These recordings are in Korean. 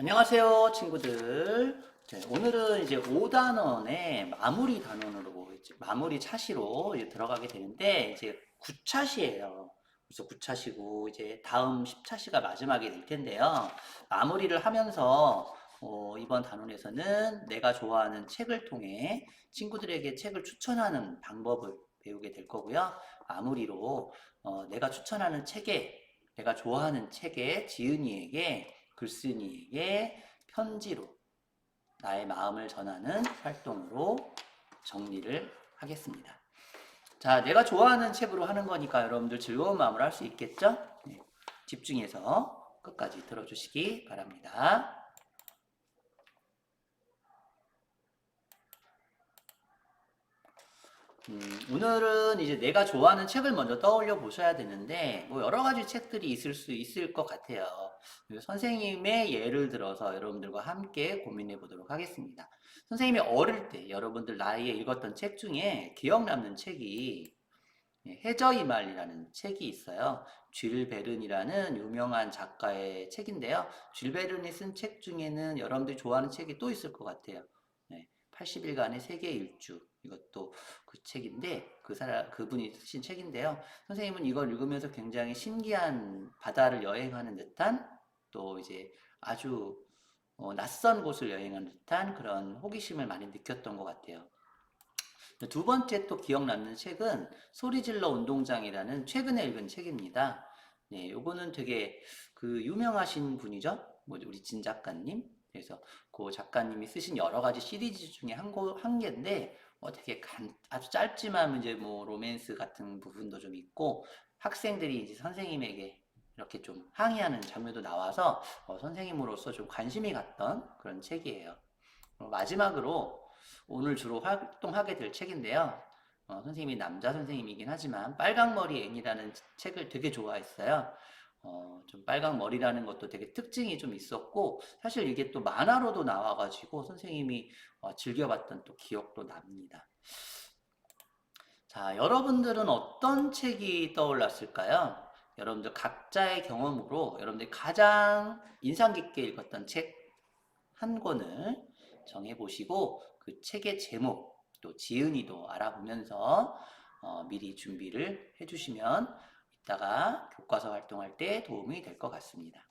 안녕하세요, 친구들. 네, 오늘은 이제 5단원의 마무리 단원으로, 마무리 차시로 들어가게 되는데, 이제 9차시예요. 그래서 9차시고, 이제 다음 10차시가 마지막이 될 텐데요. 마무리를 하면서, 어, 이번 단원에서는 내가 좋아하는 책을 통해 친구들에게 책을 추천하는 방법을 배우게 될 거고요. 마무리로, 어, 내가 추천하는 책에, 내가 좋아하는 책에 지은이에게 글쓴이에게 편지로 나의 마음을 전하는 활동으로 정리를 하겠습니다. 자, 내가 좋아하는 책으로 하는 거니까 여러분들 즐거운 마음으로 할 수 있겠죠? 네, 집중해서 끝까지 들어주시기 바랍니다. 음, 오늘은 이제 내가 좋아하는 책을 먼저 떠올려 보셔야 되는데, 뭐 여러 가지 책들이 있을 수 있을 것 같아요. 선생님의 예를 들어서 여러분들과 함께 고민해 보도록 하겠습니다. 선생님이 어릴 때 여러분들 나이에 읽었던 책 중에 기억 남는 책이 예, 해저이 말이라는 책이 있어요. 쥘 베른이라는 유명한 작가의 책인데요. 쥘 베른이 쓴 책 중에는 여러분들이 좋아하는 책이 또 있을 것 같아요. 80일간의 세계 일주 이것도 그 책인데 그 사람 그분이 쓰신 책인데요. 선생님은 이걸 읽으면서 굉장히 신기한 바다를 여행하는 듯한 또 이제 아주 어, 낯선 곳을 여행하는 듯한 그런 호기심을 많이 느꼈던 것 같아요. 두 번째 또 기억 남는 책은 소리질러 운동장이라는 최근에 읽은 책입니다. 네, 요거는 되게 그 유명하신 분이죠. 뭐 우리 진 작가님. 그래서 그 작가님이 쓰신 여러 가지 시리즈 중에 한, 거, 한 개인데 어, 되게 간, 아주 짧지만 이제 뭐 로맨스 같은 부분도 좀 있고 학생들이 이제 선생님에게 이렇게 좀 항의하는 장면도 나와서 어, 선생님으로서 좀 관심이 갔던 그런 책이에요. 어, 마지막으로 오늘 주로 활동하게 될 책인데요. 어, 선생님이 남자 선생님이긴 하지만 빨강머리 앤이라는 책을 되게 좋아했어요. 어, 좀 빨강 머리라는 것도 되게 특징이 좀 있었고, 사실 이게 또 만화로도 나와가지고 선생님이 어, 즐겨봤던 또 기억도 납니다. 자, 여러분들은 어떤 책이 떠올랐을까요? 여러분들 각자의 경험으로 여러분들이 가장 인상 깊게 읽었던 책 한 권을 정해보시고 그 책의 제목 또 지은이도 알아보면서 어, 미리 준비를 해주시면 이따가 교과서 활동할 때 도움이 될 것 같습니다.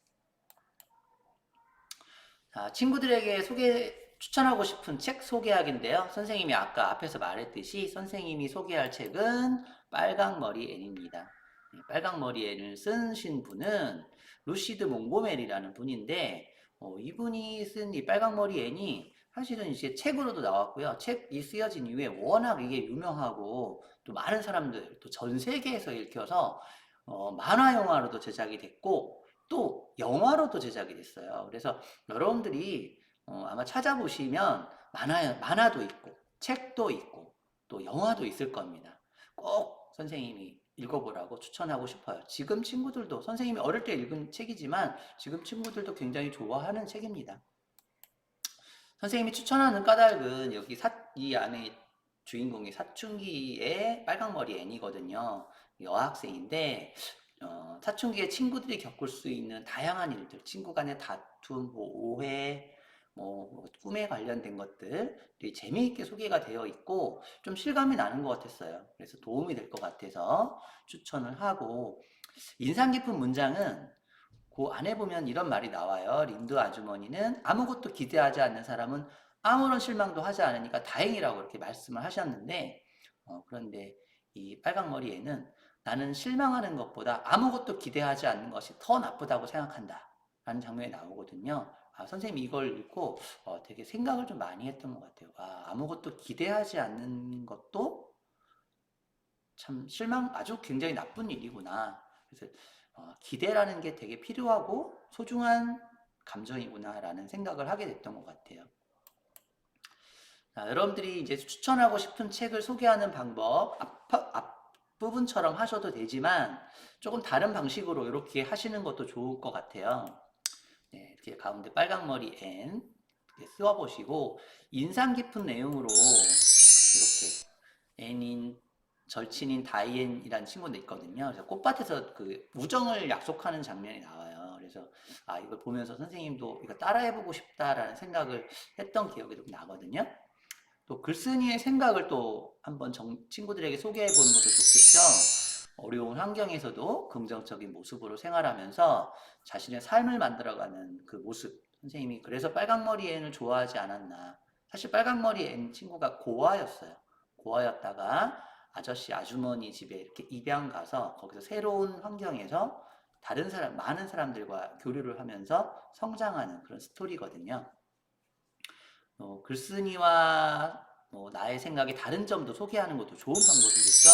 자, 친구들에게 소개, 추천하고 싶은 책 소개하기인데요. 선생님이 아까 앞에서 말했듯이 선생님이 소개할 책은 빨강머리 앤입니다. 네, 빨강머리 앤을 쓰신 분은 루시드 몽고멜이라는 분인데 어, 이분이 쓴 이 빨강머리 앤이 사실은 이제 책으로도 나왔고요. 책이 쓰여진 이후에 워낙 이게 유명하고 또 많은 사람들 또 전 세계에서 읽혀서 어, 만화 영화로도 제작이 됐고 또 영화로도 제작이 됐어요. 그래서 여러분들이 어, 아마 찾아보시면 만화 만화도 있고 책도 있고 또 영화도 있을 겁니다. 꼭 선생님이 읽어보라고 추천하고 싶어요. 지금 친구들도 선생님이 어릴 때 읽은 책이지만 지금 친구들도 굉장히 좋아하는 책입니다. 선생님이 추천하는 까닭은 여기 사, 이 안에 주인공이 사춘기의 빨강머리 애니거든요. 여학생인데 어, 사춘기에 친구들이 겪을 수 있는 다양한 일들, 친구 간의 다툼, 뭐 오해, 뭐, 뭐 꿈에 관련된 것들이 재미있게 소개가 되어 있고 좀 실감이 나는 것 같았어요. 그래서 도움이 될 것 같아서 추천을 하고 인상 깊은 문장은 그 안에 보면 이런 말이 나와요. 린드 아주머니는 아무것도 기대하지 않는 사람은 아무런 실망도 하지 않으니까 다행이라고 이렇게 말씀을 하셨는데 어, 그런데 이 빨강머리에는 나는 실망하는 것보다 아무것도 기대하지 않는 것이 더 나쁘다고 생각한다. 라는 장면이 나오거든요. 아, 선생님이 이걸 읽고 어, 되게 생각을 좀 많이 했던 것 같아요. 아, 아무것도 기대하지 않는 것도 참 실망, 아주 굉장히 나쁜 일이구나. 그래서 어, 기대라는 게 되게 필요하고 소중한 감정이구나라는 생각을 하게 됐던 것 같아요. 자, 여러분들이 이제 추천하고 싶은 책을 소개하는 방법 앞, 앞부분처럼 하셔도 되지만 조금 다른 방식으로 이렇게 하시는 것도 좋을 것 같아요. 네, 이렇게 가운데 빨강 머리 N 이렇게 쓰어보시고 인상 깊은 내용으로 이렇게 N인 절친인 다이앤이라는 친구도 있거든요. 그래서 꽃밭에서 그 우정을 약속하는 장면이 나와요. 그래서 아 이걸 보면서 선생님도 이거 따라해보고 싶다라는 생각을 했던 기억이 좀 나거든요. 또 글쓴이의 생각을 또 한번 정- 친구들에게 소개해 보는 것도 좋겠죠. 어려운 환경에서도 긍정적인 모습으로 생활하면서 자신의 삶을 만들어가는 그 모습. 선생님이 그래서 빨강머리 앤을 좋아하지 않았나. 사실 빨강머리 앤 친구가 고아였어요. 고아였다가 아저씨 아주머니 집에 이렇게 입양 가서 거기서 새로운 환경에서 다른 사람, 많은 사람들과 교류를 하면서 성장하는 그런 스토리거든요. 어, 글쓴이와 뭐 나의 생각의 다른 점도 소개하는 것도 좋은 방법이겠죠.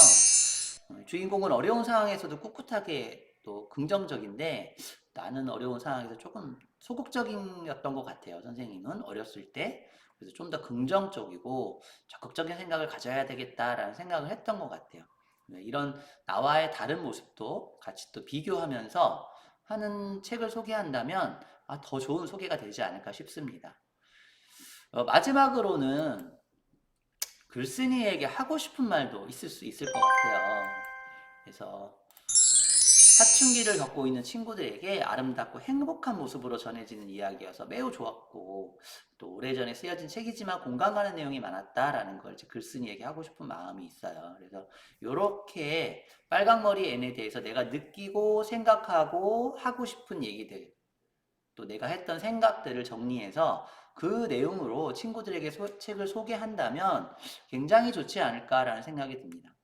어, 주인공은 어려운 상황에서도 꿋꿋하게 또 긍정적인데 나는 어려운 상황에서 조금 소극적이었던 것 같아요. 선생님은 어렸을 때. 그래서 좀 더 긍정적이고 적극적인 생각을 가져야 되겠다라는 생각을 했던 것 같아요. 네, 이런 나와의 다른 모습도 같이 또 비교하면서 하는 책을 소개한다면 아, 더 좋은 소개가 되지 않을까 싶습니다. 어, 마지막으로는 글쓴이에게 하고 싶은 말도 있을 수 있을 것 같아요. 그래서 사춘기를 겪고 있는 친구들에게 아름답고 행복한 모습으로 전해지는 이야기여서 매우 좋았고 또 오래전에 쓰여진 책이지만 공감 가는 내용이 많았다라는 걸 이제 글쓴이에게 하고 싶은 마음이 있어요. 그래서 이렇게 빨강머리 N에 대해서 내가 느끼고 생각하고 하고 싶은 얘기들 또 내가 했던 생각들을 정리해서 그 내용으로 친구들에게 소- 책을 소개한다면 굉장히 좋지 않을까라는 생각이 듭니다.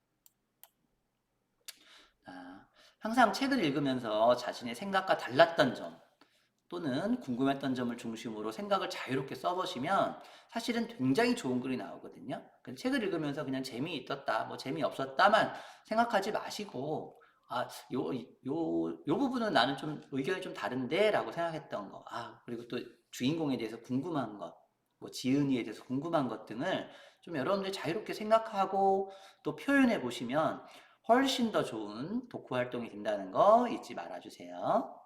아, 항상 책을 읽으면서 자신의 생각과 달랐던 점 또는 궁금했던 점을 중심으로 생각을 자유롭게 써보시면 사실은 굉장히 좋은 글이 나오거든요. 그 책을 읽으면서 그냥 재미있었다, 뭐 재미없었다만 생각하지 마시고 아, 요, 요, 요 부분은 나는 좀 의견이 좀 다른데 라고 생각했던 거. 아, 그리고 또 주인공에 대해서 궁금한 것, 뭐 지은이에 대해서 궁금한 것 등을 좀 여러분들이 자유롭게 생각하고 또 표현해 보시면 훨씬 더 좋은 독후 활동이 된다는 거 잊지 말아주세요.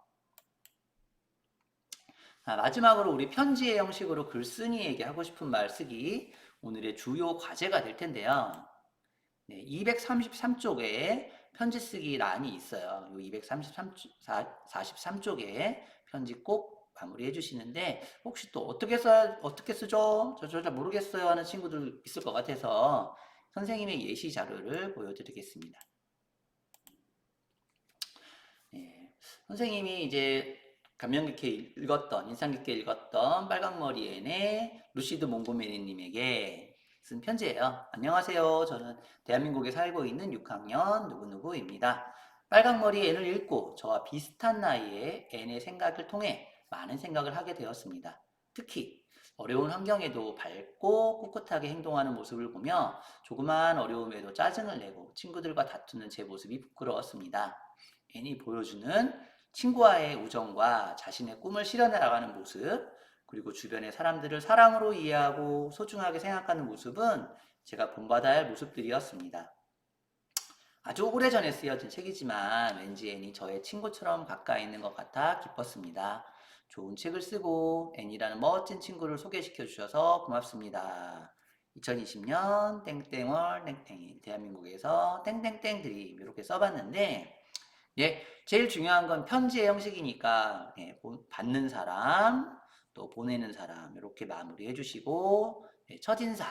아, 마지막으로 우리 편지의 형식으로 글쓴이에게 하고 싶은 말 쓰기 오늘의 주요 과제가 될 텐데요. 네, 233쪽에 편지 쓰기 란이 있어요. 이 243쪽에 편지 꼭 마무리해 주시는데 혹시 또 어떻게 써 어떻게 쓰죠? 저 저 잘 모르겠어요 하는 친구들 있을 것 같아서 선생님의 예시 자료를 보여드리겠습니다. 네, 선생님이 이제 감명 깊게 읽었던 인상 깊게 읽었던 빨강머리 앤의 루시드 몽고메리님에게 쓴 편지예요. 안녕하세요. 저는 대한민국에 살고 있는 6학년 누구누구입니다. 빨강머리 앤을 읽고 저와 비슷한 나이에 앤의 생각을 통해 많은 생각을 하게 되었습니다. 특히 어려운 환경에도 밝고 꿋꿋하게 행동하는 모습을 보며 조그마한 어려움에도 짜증을 내고 친구들과 다투는 제 모습이 부끄러웠습니다. 앤이 보여주는 친구와의 우정과 자신의 꿈을 실현해 나가는 모습, 그리고 주변의 사람들을 사랑으로 이해하고 소중하게 생각하는 모습은 제가 본받아야 할 모습들이었습니다. 아주 오래전에 쓰여진 책이지만 왠지 앤이 저의 친구처럼 가까이 있는 것 같아 기뻤습니다. 좋은 책을 쓰고 앤이라는 멋진 친구를 소개시켜 주셔서 고맙습니다. 2020년 땡땡월 땡땡이 대한민국에서 땡땡땡들이 이렇게 써봤는데 예, 제일 중요한 건 편지의 형식이니까 예, 보- 받는 사람 또 보내는 사람 이렇게 마무리해 주시고 예, 첫인사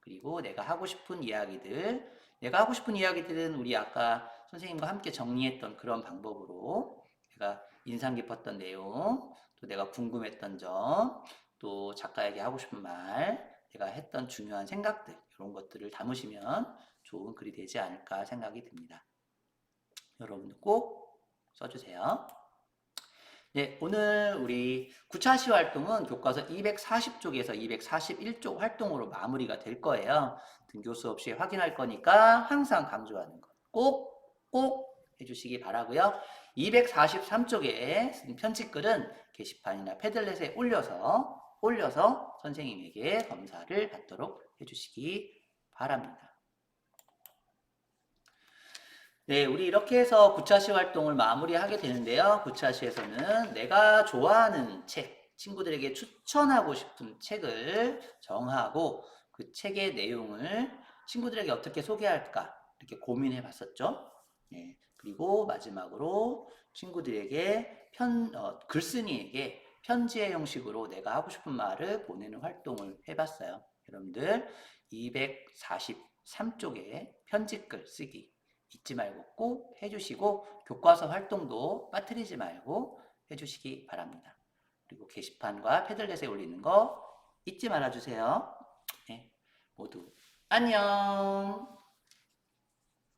그리고 내가 하고 싶은 이야기들 내가 하고 싶은 이야기들은 우리 아까 선생님과 함께 정리했던 그런 방법으로 내가 인상 깊었던 내용 또 내가 궁금했던 점 또 작가에게 하고 싶은 말 내가 했던 중요한 생각들 이런 것들을 담으시면 좋은 글이 되지 않을까 생각이 듭니다. 여러분 꼭 써주세요. 네, 오늘 우리 구차시 활동은 교과서 240쪽에서 241쪽 활동으로 마무리가 될 거예요. 등교 수업 시에 확인할 거니까 항상 강조하는 것. 꼭, 꼭 해주시기 바라고요 243쪽에 쓴 편집글은 게시판이나 패들렛에 올려서, 올려서 선생님에게 검사를 받도록 해주시기 바랍니다. 네, 우리 이렇게 해서 구차시 활동을 마무리하게 되는데요. 구차시에서는 내가 좋아하는 책, 친구들에게 추천하고 싶은 책을 정하고 그 책의 내용을 친구들에게 어떻게 소개할까 이렇게 고민해 봤었죠. 네, 그리고 마지막으로 친구들에게 편, 어, 글쓴이에게 편지의 형식으로 내가 하고 싶은 말을 보내는 활동을 해봤어요. 여러분들 243쪽에 편지글 쓰기 잊지 말고 꼭 해주시고 교과서 활동도 빠뜨리지 말고 해주시기 바랍니다. 그리고 게시판과 패들렛에 올리는 거 잊지 말아주세요. 네, 모두 안녕.